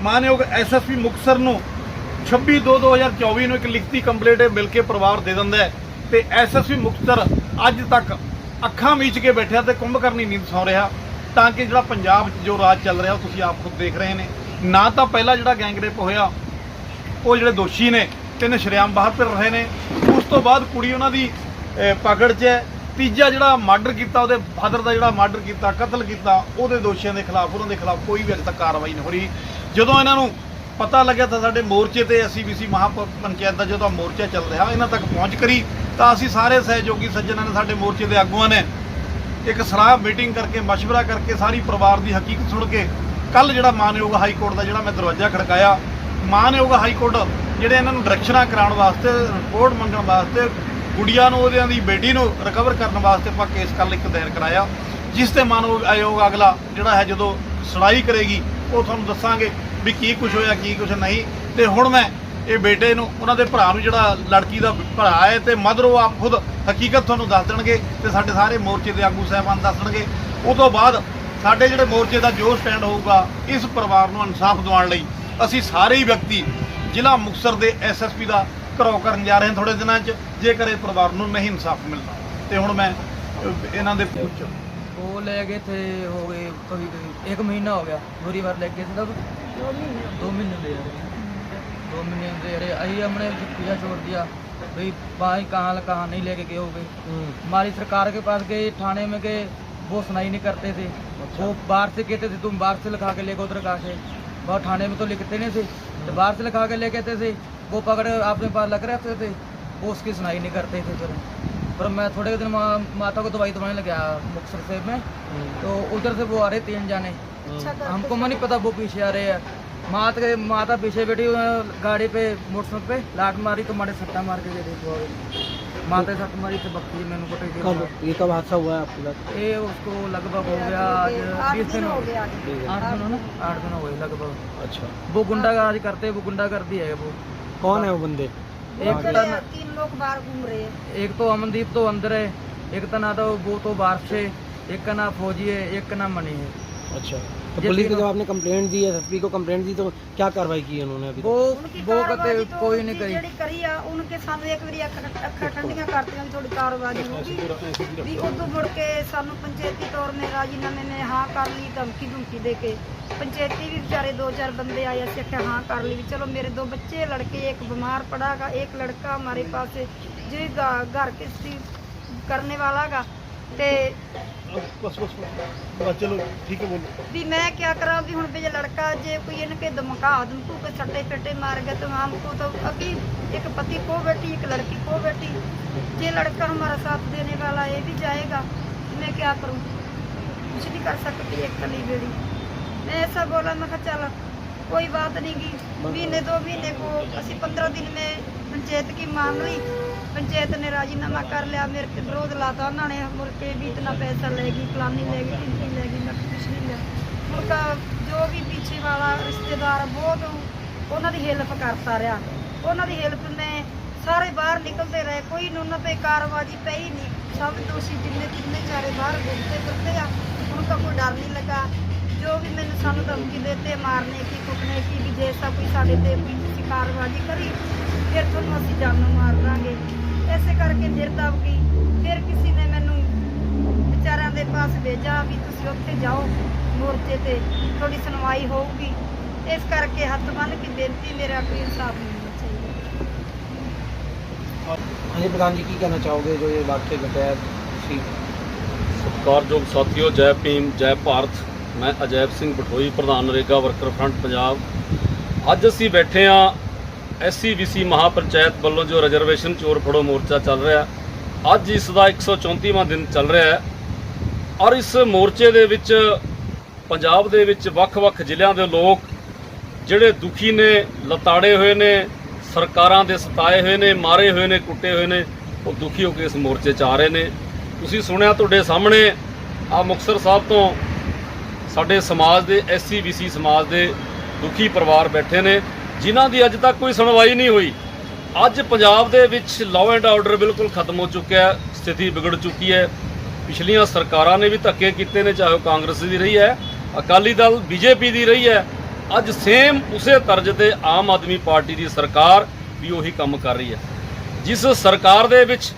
ਮਾਨਯੋਗ ਐਸਐਸਪੀ ਮੁਕਸਰ ਨੂੰ 26 2 2024 ਨੂੰ ਇੱਕ ਲਿਖਤੀ ਕੰਪਲੇਂਟ ਮਿਲ ਕੇ ਪਰਿਵਾਰ ਦੇ ਦਿੰਦਾ ਹੈ। ਤੇ ਐਸਐਸਪੀ ਮੁਖਤਰ ਅੱਜ ਤੱਕ ਅੱਖਾਂ ਮੀਚ ਕੇ ਬੈਠਿਆ ਤੇ ਕੁੰਭਕਰਨੀ ਨੀਂਦ ਸੌ ਰਿਹਾ ਤਾਂ ਕਿ ਜਿਹੜਾ ਪੰਜਾਬ 'ਚ ਜੋ ਰਾਜ ਚੱਲ ਰਿਹਾ ਉਹ ਤੁਸੀਂ ਆਪ ਖੁਦ ਦੇਖ ਰਹੇ ਨੇ। ਨਾ ਤਾਂ ਪਹਿਲਾਂ ਜਿਹੜਾ ਗੈਂਗਰੇਪ ਹੋਇਆ ਉਹ ਜਿਹੜੇ ਦੋਸ਼ੀ ਨੇ ਤਿੰਨ ਸ਼ਰੇਆਮ ਬਾਹਰ ਫਿਰ ਰਹੇ ਨੇ। ਉਸ ਤੋਂ ਬਾਅਦ ਕੁੜੀ ਉਹਨਾਂ ਦੀ ਅਹ, ਪਕੜ 'ਚ ਹੈ। ਤੀਜਾ ਜਿਹੜਾ ਮਰਡਰ ਕੀਤਾ ਉਹਦੇ ਫਾਦਰ ਦਾ ਜਿਹੜਾ ਮਰਡਰ ਕੀਤਾ ਕਤਲ ਕੀਤਾ ਉਹਦੇ ਦੋਸ਼ੀਆਂ ਦੇ ਖਿਲਾਫ ਉਹਨਾਂ ਦੇ ਖਿਲਾਫ ਕੋਈ ਵੀ ਅਜੇ ਤੱਕ ਕਾਰਵਾਈ ਨਹੀਂ ਹੋ ਰਹੀ। ਜਦੋਂ ਇਹਨਾਂ ਨੂੰ ਪਤਾ ਲੱਗਿਆ ਤਾਂ ਸਾਡੇ ਮੋਰਚੇ ਤੇ ਐਸਸੀਬੀਸੀ ਮਹਾ ਪ- ਪੰਚਾਇਤ ਦਾ ਜਦੋਂ ਮੋਰਚਾ ਚੱਲ ਰਿਹਾ ਇਹਨਾਂ ਤੱਕ ਪਹੁੰਚ ਕਰੀ। ਤਾਂ ਅਸੀਂ ਸਾਰੇ ਸਹਿਯੋਗੀ ਸੱਜਣਾਂ ਨੇ ਸਾਡੇ ਮੋਰਚੇ ਦੇ ਆਗੂਆਂ ਨੇ ਇੱਕ ਸਲਾਹ ਮੀਟਿੰਗ ਕਰਕੇ, ਮਸ਼ਵਰਾ ਕਰਕੇ ਸਾਰੀ ਪਰਿਵਾਰ ਦੀ ਹਕੀਕਤ ਸੁਣ ਕੇ ਕੱਲ ਜਿਹੜਾ ਮਾਨਯੋਗ ਹਾਈ ਕੋਰਟ ਦਾ ਜਿਹੜਾ ਮੈਂ ਦਰਵਾਜ਼ਾ ਖੜਕਾਇਆ, ਮਾਨਯੋਗ ਹਾਈ ਕੋਰਟ ਜਿਹੜੇ ਇਹਨਾਂ ਨੂੰ ਡਾਇਰੈਕਸ਼ਨਾਂ ਕਰਾਉਣ ਵਾਸਤੇ, ਰਿਪੋਰਟ ਮੰਗਣ ਵਾਸਤੇ, ਗੁੜੀਆਂ ਨੂੰ, ਉਹਦਿਆਂ ਦੀ ਬੇਟੀ ਨੂੰ ਰਿਕਵਰ ਕਰਨ ਵਾਸਤੇ ਆਪਾਂ ਕੇਸ ਕੱਲ ਇੱਕ ਦਾਇਰ ਕਰਾਇਆ, ਜਿਸ ਤੇ ਮਾਨਯੋਗ ਆਯੋਗ ਅਗਲਾ ਜਿਹੜਾ ਹੈ ਜਦੋਂ ਸੁਣਾਈ ਕਰੇਗੀ, ਉਹ ਤੁਹਾਨੂੰ ਦੱਸਾਂਗੇ ਵੀ ਕੀ ਕੁਝ ਹੋਇਆ, ਕੀ ਕੁਝ ਨਹੀਂ। ਤੇ ਹੁਣ ਮੈਂ ਇਹ ਬੇਟੇ ਨੂੰ ਉਹਨਾਂ ਦੇ ਭਰਾ ਨੂੰ ਜਿਹੜਾ ਲੜਕੀ ਦਾ ਭਰਾ ਹੈ ਤੇ ਮਦਰ ਉਹ ਆਪ ਖੁਦ ਹਕੀਕਤ ਤੁਹਾਨੂੰ ਦੱਸ ਦੇਣਗੇ ਤੇ ਸਾਡੇ ਸਾਰੇ ਮੋਰਚੇ ਦੇ ਆਗੂ ਸਾਹਿਬਾਨ ਦੱਸ ਦੇਣਗੇ ਉਹ ਤੋਂ ਬਾਅਦ ਸਾਡੇ ਜਿਹੜੇ ਮੋਰਚੇ ਦਾ ਜੋ ਸਟੈਂਡ ਹੋਊਗਾ ਇਸ ਪਰਿਵਾਰ ਨੂੰ ਇਨਸਾਫ ਦਿਵਾਉਣ ਲਈ ਅਸੀਂ ਸਾਰੇ ਹੀ ਵਿਅਕਤੀ ਜ਼ਿਲ੍ਹਾ ਮੁਕਤਸਰ ਦੇ ਐਸਐਸਪੀ ਦਾ ਘਰੋ ਕਰਨ ਜਾ ਰਹੇ ਹਾਂ ਥੋੜੇ ਦਿਨਾਂ 'ਚ ਜੇਕਰ ਇਹ ਪਰਿਵਾਰ ਨੂੰ ਨਹੀਂ ਇਨਸਾਫ ਮਿਲਦਾ ਤੇ ਹੁਣ ਮੈਂ ਅਹ, ਇਹਨਾਂ ਦੇ ਪੁੱਛ वो ले गए थे हो गए कभी कभी एक महीना हो गया दूरी बार ले गए थे तब दो महीने दो महीने ले गए दो महीने दे रहे अही हमने पीछा छोड़ दिया भाई भाई कहाँ कहाँ नहीं लेके गए हो गए हमारी सरकार के पास गए थाने में गए वो सुनाई नहीं करते थे वो बाहर से कहते थे तुम बाहर से लिखा के ले गए उधर कहा से बहुत थाने में तो लिखते नहीं थे तो बाहर से लिखा के ले कहते थे वो पकड़ अपने पास लग रहते थे वो उसकी सुनाई नहीं करते थे फिर पर मैं थोड़े दिन मा- माता को दवाई दवाने लग गया मुक्तसर से में तो उधर से वो आ रहे तीन जाने हमको नहीं पता वो पीछे आ रहे हैं माता के माता पीछे बैठी हुई है, गाड़ी पे मोटरसाइकिल पे लाट मारी तो मारे सट्टा मार के दे दी वो माता सट्ट मारी तो बक्की मैंने को टेक कब ये कब हादसा हुआ है आपके साथ ये उसको लगभग हो गया आज बीस दिन हो गया आठ दिन हो ना आठ दिन हो गए लगभग अच्छा वो गुंडागर्दी करते हैं वो गुंडागर्दी है वो कौन है वो बंदे एक तो तीन लोग बाहर घूम रहे हैं एक तो अमनदीप तो अंदर है एक का ना तो वो तो बाहर से एक का नाम फौजी है एक का नाम मणि है अच्छा तो ये पुलिस को तीनों- जब आपने कंप्लेंट दी एसएसपी को कंप्लेंट दी तो क्या कार्रवाई की है उन्होंने अभी वो उनकी वो ਕਾਰਵਾਈ कहते ਤੋਂ कोई नहीं करी ਜਿਹੜੀ ਕਰੀ ਆ ਉਨਕੇ ਸਾਨੂੰ ਇੱਕ ਵਾਰੀ ਅੱਖਾਂ ਅੱਖਾਂ ਠੰਡੀਆਂ ਕਰਤੀਆਂ ਵੀ ਥੋੜੀ ਕਾਰਵਾਈ ਹੋਊਗੀ ਵੀ ਉਦੋਂ ਮੁੜ ਕੇ ਸਾਨੂੰ ਪੰਚਾਇਤੀ ਤੌਰ ਮੇ ਰਾਜੀਨਾਮੇ ਨੇ ਹਾਂ ਕਰ ਲਈ ਧਮਕੀ ਧਮਕੀ ਦੇ ਕੇ पंचायती भी बेचारे दो चार बंदे आए ऐसे आखे हाँ कर ली भी चलो मेरे दो बच्चे लड़के एक बीमार पड़ा गा एक लड़का हमारे पास है, जो गा- घर किस्ती करने वाला गा ते ਬਸ ਬਸ ਬਸ ਚਲੋ ਠੀਕ ਹੈ ਬੋਲੋ भी मैं क्या करा भी हूँ जो लड़का जे कोई इनके धमका धमकू के छट्टे पेटे मार गए तो हमको तो अभी एक पति को बेटी एक लड़की को बेटी ये लड़का हमारा साथ देने वाला ये भी जाएगा मैं क्या करूँ कुछ नहीं कर सकती एक कली बेड़ी मैं ऐसा बोला मैं कहा चल कोई बात नहीं की महीने दो महीने को ਅਸੀਂ 15 दिन में पंचायत की मान ली ਪੰਚਾਇਤ ਨੇ ਰਾਜੀਨਾਮਾ ਕਰ ਲਿਆ, ਮੇਰੇ ਤੇ ਵਿਰੋਧ ਲਾਤਾ ਉਹਨਾਂ ਨੇ, ਮੁੜ ਕੇ ਵੀ ਇਤਨਾ ਪੈਸਾ ਲੈ ਗਈ, ਫਲਾਨੀ ਲੈ ਗਈ ਢਿੰਕੀ ਲੈ ਗਈ, ਮੈਂ ਕੁਛ ਨਹੀਂ ਲਿਆ। ਹੁਣ ਤਾਂ ਜੋ ਵੀ ਪਿੱਛੇ ਵਾਲਾ ਰਿਸ਼ਤੇਦਾਰ ਬਹੁਤ ਉਹਨਾਂ ਦੀ ਹੈਲਪ ਕਰਤਾ ਰਿਹਾ। ਉਹਨਾਂ ਦੀ ਹੈਲਪ ਨੇ ਸਾਰੇ ਬਾਹਰ ਨਿਕਲਦੇ ਰਹੇ, ਕੋਈ ਨੂੰ ਉਹਨਾਂ ਤੇ ਕਾਰਵਾਜ਼ੀ ਪਈ ਨਹੀਂ। ਸਭ ਦੋਸ਼ੀ ਜਿੰਨੇ ਤਿੰਨੇ ਚਾਰੇ ਬਾਹਰ ਘੁੰਮਦੇ ਫਿਰਦੇ ਆ, ਹੁਣ ਤਾਂ ਕੋਈ ਡਰ ਨਹੀਂ ਲੱਗਾ। ਜੋ ਵੀ ਮੈਨੂੰ ਸਾਨੂੰ ਧਮਕੀ ਦਿੱਤੇ, ਮਾਰਨੇ ਕੀ ਕੁੱਟਨੇ ਕੀ, ਵੀ ਜੇ ਕੋਈ ਸਾਡੇ ਤੇ ਕੋਈ ਕਾਰਵਾਜ਼ੀ ਕਰੀ, ਫਿਰ ਤੁਹਾਨੂੰ ਅਸੀਂ ਜਾਨ ਮਾਰ ਦਾਂਗੇ। ਇਸੇ ਕਰਕੇ ਫਿਰ ਦਬ ਗਈ ਫਿਰ ਕਿਸੇ ਨੇ ਮੈਨੂੰ ਵਿਚਾਰਿਆਂ ਦੇ ਪਾਸ ਭੇਜਿਆ ਵੀ ਤੁਸੀਂ ਉੱਥੇ ਜਾਓ ਮੋਰਚੇ ਤੇ ਤੁਹਾਡੀ ਸੁਣਵਾਈ ਹੋਊਗੀ। ਇਸ ਕਰਕੇ ਹੱਥ ਬੰਨ ਕੇ ਬੇਨਤੀ ਮੇਰਾ ਕੋਈ ਇਨਸਾਫ ਨਹੀਂ ਚਾਹੀਦਾ ਹਾਂਜੀ ਪ੍ਰਧਾਨ ਜੀ ਕੀ ਕਹਿਣਾ ਚਾਹੋਗੇ ਜੋ ਇਹ ਵਾਕਿਆ ਘਟਿਆ ਤੁਸੀਂ ਸਤਿਕਾਰਯੋਗ ਸਾਥੀਓ ਜੈ ਭੀਮ ਜੈ ਭਾਰਤ। ਮੈਂ ਅਜੈਬ ਸਿੰਘ ਬਠੋਈ ਪ੍ਰਧਾਨ ਰੇਗਾ ਵਰਕਰ ਫਰੰਟ ਪੰਜਾਬ। ਅੱਜ ਅਸੀਂ ਬੈਠੇ ਆ ਐਸਸੀਬੀਸੀ ਮਹਾਪੰਚਾਇਤ ਵੱਲੋਂ ਜੋ ਰਿਜ਼ਰਵੇਸ਼ਨ ਚੋਰ ਫੜੋ ਮੋਰਚਾ ਚੱਲ ਰਿਹਾ, ਅੱਜ ਇਸ ਦਾ 134ਵਾਂ ਦਿਨ ਚੱਲ ਰਿਹਾ ਹੈ ਔਰ ਇਸ ਮੋਰਚੇ ਦੇ ਵਿੱਚ ਪੰਜਾਬ ਦੇ ਵਿੱਚ ਵੱਖ-ਵੱਖ ਜ਼ਿਲ੍ਹਿਆਂ ਦੇ ਲੋਕ ਜਿਹੜੇ ਦੁਖੀ ਨੇ, ਲਤਾੜੇ ਹੋਏ ਨੇ, ਸਰਕਾਰਾਂ ਦੇ ਸਤਾਏ ਹੋਏ ਨੇ, ਮਾਰੇ ਹੋਏ ਨੇ, ਕੁੱਟੇ ਹੋਏ ਨੇ, ਉਹ ਦੁਖੀ ਹੋ ਕੇ ਇਸ ਮੋਰਚੇ 'ਚ ਆ ਰਹੇ ਨੇ। ਤੁਸੀਂ ਸੁਣਿਆ ਤੁਹਾਡੇ ਸਾਹਮਣੇ ਆ ਮੁਕਤਸਰ ਸਾਹਿਬ ਤੋਂ ਸਾਡੇ ਸਮਾਜ ਦੇ ਐਸਸੀ ਬੀਸੀ ਸਮਾਜ ਦੇ ਦੁਖੀ ਪਰਿਵਾਰ ਬੈਠੇ ਨੇ। ਜਿਨ੍ਹਾਂ ਦੀ ਅੱਜ ਤੱਕ ਕੋਈ ਸੁਣਵਾਈ ਨਹੀਂ ਹੋਈ। ਅੱਜ ਪੰਜਾਬ ਦੇ ਵਿੱਚ ਲਾਅ ਐਂਡ ਆਰਡਰ ਬਿਲਕੁਲ ਖਤਮ ਹੋ ਚੁੱਕਿਆ ਹੈ, ਸਥਿਤੀ ਵਿਗੜ ਚੁੱਕੀ ਹੈ। ਪਿਛਲੀਆਂ ਸਰਕਾਰਾਂ ਨੇ ਵੀ ਧੱਕੇ ਕੀਤੇ ਨੇ, ਚਾਹੇ ਉਹ ਕਾਂਗਰਸ ਦੀ ਰਹੀ ਹੈ, ਅਕਾਲੀ ਦਲ, ਬੀਜੇਪੀ ਦੀ ਰਹੀ ਹੈ। ਅੱਜ ਸੇਮ ਉਸੇ ਤਰਜ਼ ਤੇ ਆਮ ਆਦਮੀ ਪਾਰਟੀ ਦੀ ਸਰਕਾਰ ਵੀ ਉਹੀ ਕੰਮ ਕਰ ਰਹੀ ਹੈ। ਜਿਸ ਸਰਕਾਰ ਦੇ ਵਿੱਚ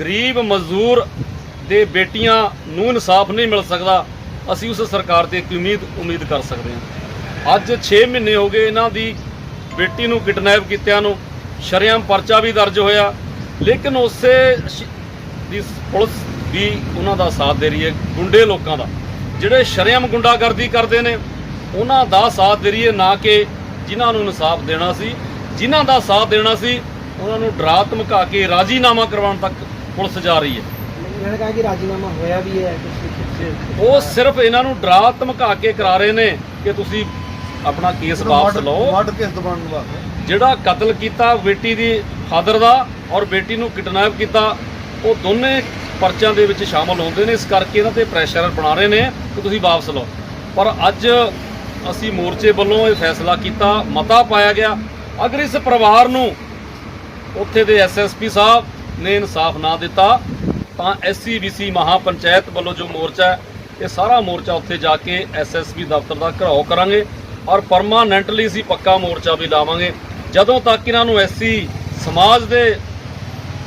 ਗਰੀਬ ਮਜ਼ਦੂਰ ਦੇ ਬੇਟੀਆਂ ਨੂੰ ਇਨਸਾਫ ਨਹੀਂ ਮਿਲ ਸਕਦਾ, ਅਸੀਂ ਉਸ ਸਰਕਾਰ ਤੇ ਇੱਕ ਉਮੀਦ ਉਮੀਦ ਕਰ ਸਕਦੇ ਹਾਂ। ਅੱਜ 6 ਮਹੀਨੇ ਹੋ ਗਏ ਇਹਨਾਂ ਦੀ ਬੇਟੀ ਨੂੰ ਕਿਡਨੈਪ ਕੀਤਿਆਂ ਨੂੰ ਸ਼ਰਿਆਮ ਪਰਚਾ ਵੀ ਦਰਜ ਹੋਇਆ। ਲੇਕਿਨ ਉਸੇ ਦੀ ਪੁਲਿਸ ਵੀ ਉਹਨਾਂ ਦਾ ਸਾਥ ਦੇ ਰਹੀ ਹੈ ਗੁੰਡੇ ਲੋਕਾਂ ਦਾ। ਜਿਹੜੇ ਸ਼ਰਿਆਮ ਗੁੰਡਾਗਰਦੀ ਕਰਦੇ ਨੇ ਉਹਨਾਂ ਦਾ ਸਾਥ ਦੇ ਰਹੀ ਹੈ ਨਾ ਕਿ ਜਿਨ੍ਹਾਂ ਨੂੰ ਇਨਸਾਫ ਦੇਣਾ ਸੀ। ਜਿਨ੍ਹਾਂ ਦਾ ਸਾਥ ਦੇਣਾ ਸੀ ਉਹਨਾਂ ਨੂੰ ਡਰਾ ਧਮਕਾ ਕੇ ਰਾਜ਼ੀਨਾਮਾ ਕਰਵਾਉਣ ਤੱਕ ਪੁਲਿਸ ਜਾ ਰਹੀ ਹੈ। ਇਹਨਾਂ ਨੇ ਕਹਾ ਕਿ ਰਾਜ਼ੀਨਾਮਾ ਹੋਇਆ ਵੀ ਹੈ ਉਹ ਸਿਰਫ ਇਹਨਾਂ ਨੂੰ ਡਰਾ ਧਮਕਾ ਕੇ ਕਰਾ ਰਹੇ ਨੇ ਕਿ ਤੁਸੀਂ ਆਪਣਾ ਕੇਸ ਵਾਪਸ ਲਓ। ਵੱਡ ਕੇਸ ਦਬਾਉਣ ਵਾਸਤੇ ਜਿਹੜਾ ਕਤਲ ਕੀਤਾ ਬੇਟੀ ਦੀ ਫਾਦਰ ਦਾ ਔਰ ਬੇਟੀ ਨੂੰ ਕਿਡਨੈਪ ਕੀਤਾ ਉਹ ਦੋਨੇ ਪਰਚਿਆਂ ਦੇ ਵਿੱਚ ਸ਼ਾਮਲ ਹੁੰਦੇ ਨੇ। ਇਸ ਕਰਕੇ ਇਹਨਾਂ ਤੇ ਪ੍ਰੈਸ਼ਰ ਬਣਾ ਰਹੇ ਨੇ ਕਿ ਤੁਸੀਂ ਵਾਪਸ ਲਓ। ਪਰ ਅੱਜ ਅਸੀਂ ਮੋਰਚੇ ਵੱਲੋਂ ਇਹ ਫੈਸਲਾ ਕੀਤਾ ਮਤਾ ਪਾਇਆ ਗਿਆ। ਅਗਰ ਇਸ ਪਰਿਵਾਰ ਨੂੰ ਉੱਥੇ ਦੇ ਐਸਐਸਪੀ ਸਾਹਿਬ ਨੇ ਇਨਸਾਫ ਨਾ ਦਿੱਤਾ ਤਾਂ ਐਸਸੀਬੀਸੀ ਮਹਾਪੰਚਾਇਤ ਵੱਲੋਂ ਜੋ ਮੋਰਚਾ ਹੈ ਇਹ ਸਾਰਾ ਮੋਰਚਾ ਉੱਥੇ ਜਾ ਕੇ ਐਸਐਸਪੀ ਦਫ਼ਤਰ ਦਾ ਘਰਾਓ ਕਰਾਂਗੇ। ਔਰ ਪਰਮਾਨੈਂਟਲੀ ਅਸੀਂ ਪੱਕਾ ਮੋਰਚਾ ਵੀ ਲਾਵਾਂਗੇ। ਜਦੋਂ ਤੱਕ ਇਹਨਾਂ ਨੂੰ ਐਸੀ ਸਮਾਜ ਦੇ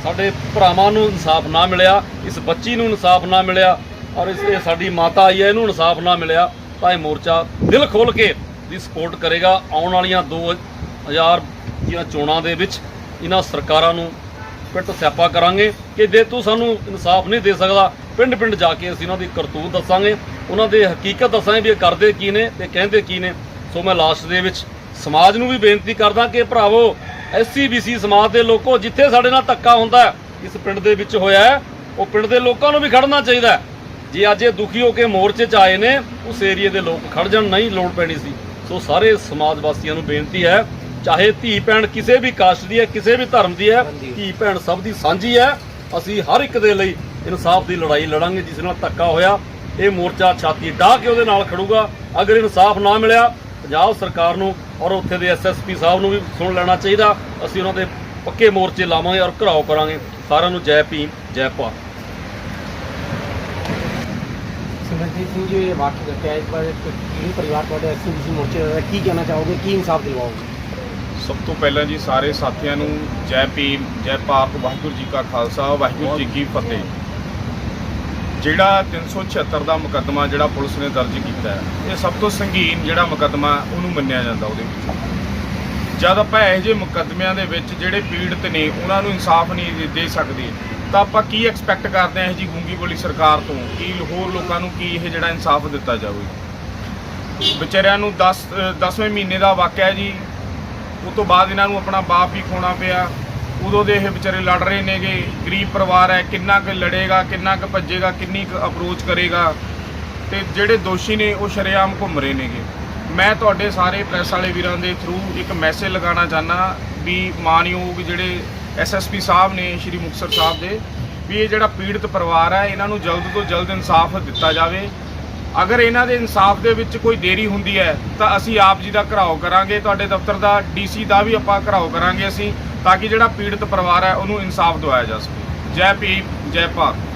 ਸਾਡੇ ਭਰਾਵਾਂ ਨੂੰ ਇਨਸਾਫ ਨਾ ਮਿਲਿਆ, ਇਸ ਬੱਚੀ ਨੂੰ ਇਨਸਾਫ ਨਾ ਮਿਲਿਆ, ਔਰ ਇਸ ਇਹ ਸਾਡੀ ਮਾਤਾ ਆਈ ਹੈ, ਇਹਨੂੰ ਇਨਸਾਫ ਨਾ ਮਿਲਿਆ, ਤਾਂ ਇਹ ਮੋਰਚਾ ਦਿਲ ਖੋਲ ਕੇ ਦੀ ਸਪੋਰਟ ਕਰੇਗਾ। ਆਉਣ ਵਾਲੀਆਂ 2000 ਦੀਆਂ ਚੋਣਾਂ ਦੇ ਵਿੱਚ ਇਹਨਾਂ ਸਰਕਾਰਾਂ ਨੂੰ ਪਿੱਟ ਸਿਆਪਾ ਕਰਾਂਗੇ ਕਿ ਜੇ ਤੂੰ ਸਾਨੂੰ ਇਨਸਾਫ ਨਹੀਂ ਦੇ ਸਕਦਾ ਪਿੰਡ ਪਿੰਡ ਜਾ ਕੇ ਅਸੀਂ ਉਹਨਾਂ ਦੀ ਕਰਤੂਤ ਦੱਸਾਂਗੇ। ਉਹਨਾਂ ਦੇ ਹਕੀਕਤ ਦੱਸਾਂਗੇ ਵੀ ਇਹ ਕਰਦੇ ਕੀ ਨੇ ਤੇ ਕਹਿੰਦੇ ਕੀ ਨੇ। ਸੋ ਮੈਂ ਲਾਸਟ ਦੇ ਵਿੱਚ ਸਮਾਜ ਨੂੰ ਵੀ ਬੇਨਤੀ ਕਰਦਾ ਕਿ ਭਰਾਵੋ ਐਸਸੀ ਬੀਸੀ ਸਮਾਜ ਦੇ ਲੋਕੋ ਜਿੱਥੇ ਸਾਡੇ ਨਾਲ ਧੱਕਾ ਹੁੰਦਾ ਇਸ ਪਿੰਡ ਦੇ ਵਿੱਚ ਹੋਇਆ ਉਹ ਪਿੰਡ ਦੇ ਲੋਕਾਂ ਨੂੰ ਵੀ ਖੜਨਾ ਚਾਹੀਦਾ। ਜੇ ਅੱਜ ਇਹ ਦੁਖੀ ਹੋ ਕੇ ਮੋਰਚੇ 'ਚ ਆਏ ਨੇ ਉਸ ਏਰੀਏ ਦੇ ਲੋਕ ਖੜ ਜਾਣ ਨਹੀਂ ਲੋੜ ਪੈਣੀ ਸੀ। ਸੋ ਸਾਰੇ ਸਮਾਜ ਵਾਸੀਆਂ ਨੂੰ ਬੇਨਤੀ ਹੈ ਚਾਹੇ ਧੀ ਭੈਣ ਕਿਸੇ ਵੀ ਕਾਸਟ ਦੀ ਹੈ ਕਿਸੇ ਵੀ ਧਰਮ ਦੀ ਹੈ ਧੀ ਭੈਣ ਸਭ ਦੀ ਸਾਂਝੀ ਹੈ। ਅਸੀਂ ਹਰ ਇੱਕ ਦੇ ਲਈ ਇਨਸਾਫ ਦੀ ਲੜਾਈ ਲੜਾਂਗੇ ਜਿਸ ਨਾਲ ਧੱਕਾ ਹੋਇਆ ਇਹ ਮੋਰਚਾ ਛਾਤੀ ਢਾਹ ਕੇ ਉਹਦੇ ਨਾਲ ਖੜੂਗਾ। ਅਗਰ ਇਨਸਾਫ ਨਾ ਮਿਲਿਆ ਪੰਜਾਬ ਸਰਕਾਰ ਨੂੰ ਔਰ ਉੱਥੇ ਦੇ ਐਸਐਸਪੀ ਸਾਹਿਬ ਨੂੰ ਵੀ ਸੁਣ ਲੈਣਾ ਚਾਹੀਦਾ। ਅਸੀਂ ਉਹਨਾਂ ਦੇ ਪੱਕੇ ਮੋਰਚੇ ਲਾਵਾਂਗੇ ਔਰ ਘਰਾਓ ਕਰਾਂਗੇ। ਸਾਰਿਆਂ ਨੂੰ ਜੈ ਭੀਮ ਜੈ ਭਾਰਤ। ਸਿਮਰਜੀਤ ਸਿੰਘ ਜੀ ਇਹ ਵਾਕਿਆ ਦੱਸਿਆ ਇਸ ਬਾਰੇ ਕੀ ਪਰਿਵਾਰ ਤੁਹਾਡੇ ਮੋਰਚੇ ਦਾ ਕੀ ਕਹਿਣਾ ਚਾਹੋਗੇ? ਕੀ ਇਨਸਾਫ ਦਿਲਵਾਓਗੇ ਸਭ ਤੋਂ ਪਹਿਲਾਂ ਜੀ ਸਾਰੇ ਸਾਥੀਆਂ ਨੂੰ ਜੈ ਭੀਮ ਜੈ ਭਾਰਤ ਵਾਹਿਗੁਰੂ ਜੀ ਕਾ ਖਾਲਸਾ ਵਾਹਿਗੁਰੂ ਜੀ ਕੀ ਫਤਿਹ। ਜਿਹੜਾ 376 ਦਾ ਮੁਕੱਦਮਾ ਜਿਹੜਾ ਪੁਲਿਸ ਨੇ ਦਰਜ ਕੀਤਾ ਹੈ, ਇਹ ਸਭ ਤੋਂ ਸੰਗੀਨ ਜਿਹੜਾ ਮੁਕੱਦਮਾ ਉਹਨੂੰ ਮੰਨਿਆ ਜਾਂਦਾ ਉਹਦੇ ਵਿੱਚ। ਜਦ ਆਪਾਂ ਇਹੋ ਜਿਹੇ ਮੁਕੱਦਮਿਆਂ ਦੇ ਵਿੱਚ ਜਿਹੜੇ ਪੀੜਤ ਨੇ, ਉਹਨਾਂ ਨੂੰ ਇਨਸਾਫ ਨਹੀਂ ਦੇ- ਦੇ ਸਕਦੇ, ਤਾਂ ਆਪਾਂ ਕੀ ਐਕਸਪੈਕਟ ਕਰਦੇ ਹਾਂ ਇਹ ਜੀ ਗੂੰਗੀ ਬੋਲੀ ਸਰਕਾਰ ਤੋਂ? ਕਿ ਹੋਰ ਲੋਕਾਂ ਨੂੰ ਕੀ ਇਹ ਜਿਹੜਾ ਇਨਸਾਫ ਦਿੱਤਾ ਜਾਵੇ? ਵਿਚਾਰਿਆਂ ਨੂੰ 10 10ਵੇਂ ਮਹੀਨੇ ਦਾ ਵਾਕਿਆ ਜੀ ਉਸ ਤੋਂ ਬਾਅਦ ਇਹਨਾਂ ਨੂੰ ਆਪਣਾ ਬਾਪ ਵੀ ਖੋਣਾ ਪਿਆ। ਉਦੋਂ ਦੇ ਇਹ ਵਿਚਾਰੇ ਲੜ ਰਹੇ ਨੇਗੇ, ਗਰੀਬ ਪਰਿਵਾਰ ਹੈ, ਕਿੰਨਾ ਕੁ ਲੜੇਗਾ, ਕਿੰਨਾ ਕੁ ਭੱਜੇਗਾ, ਕਿੰਨੀ ਕੁ ਅਪਰੋਚ ਕਰੇਗਾ। ਤੇ ਜਿਹੜੇ ਦੋਸ਼ੀ ਨੇ, ਉਹ ਸ਼ਰੇਆਮ ਘੁੰਮ ਰਹੇ ਨੇਗੇ। ਮੈਂ ਤੁਹਾਡੇ ਸਾਰੇ ਪ੍ਰੈਸ ਵਾਲੇ ਵੀਰਾਂ ਦੇ ਥਰੂ ਇੱਕ ਮੈਸੇਜ ਲਗਾਉਣਾ ਚਾਹਨਾ ਵੀ ਮਾਨਯੋਗ ਜਿਹੜੇ ਐਸਐਸਪੀ ਸਾਹਿਬ ਨੇ, ਸ਼੍ਰੀ ਮੁਕਤਸਰ ਸਾਹਿਬ ਦੇ, ਵੀ ਇਹ ਜਿਹੜਾ ਪੀੜਤ ਪਰਿਵਾਰ ਹੈ, ਇਹਨਾਂ ਨੂੰ ਜਲਦ ਤੋਂ ਜਲਦ ਇਨਸਾਫ ਦਿੱਤਾ ਜਾਵੇ। ਅਗਰ ਇਹਨਾਂ ਦੇ ਇਨਸਾਫ ਦੇ ਵਿੱਚ ਕੋਈ ਦੇਰੀ ਹੁੰਦੀ ਹੈ, ਤਾਂ ਅਸੀਂ ਆਪ ਜੀ ਦਾ ਘਰਾਓ ਕਰਾਂਗੇ, ਤੁਹਾਡੇ ਦਫ਼ਤਰ ਦਾ ਡੀਸੀ ਦਾ ਵੀ ਆਪਾਂ ਘਰਾਓ ਕਰਾਂਗੇ ਅਸੀਂ। ਤਾਂ ਕਿ ਜਿਹੜਾ ਪੀੜਤ ਪਰਿਵਾਰ ਹੈ ਉਹਨੂੰ ਇਨਸਾਫ ਦਿਵਾਇਆ ਜਾ ਸਕੇ। ਜੈ ਭੀਮ, ਜੈ ਭਾਰਤ।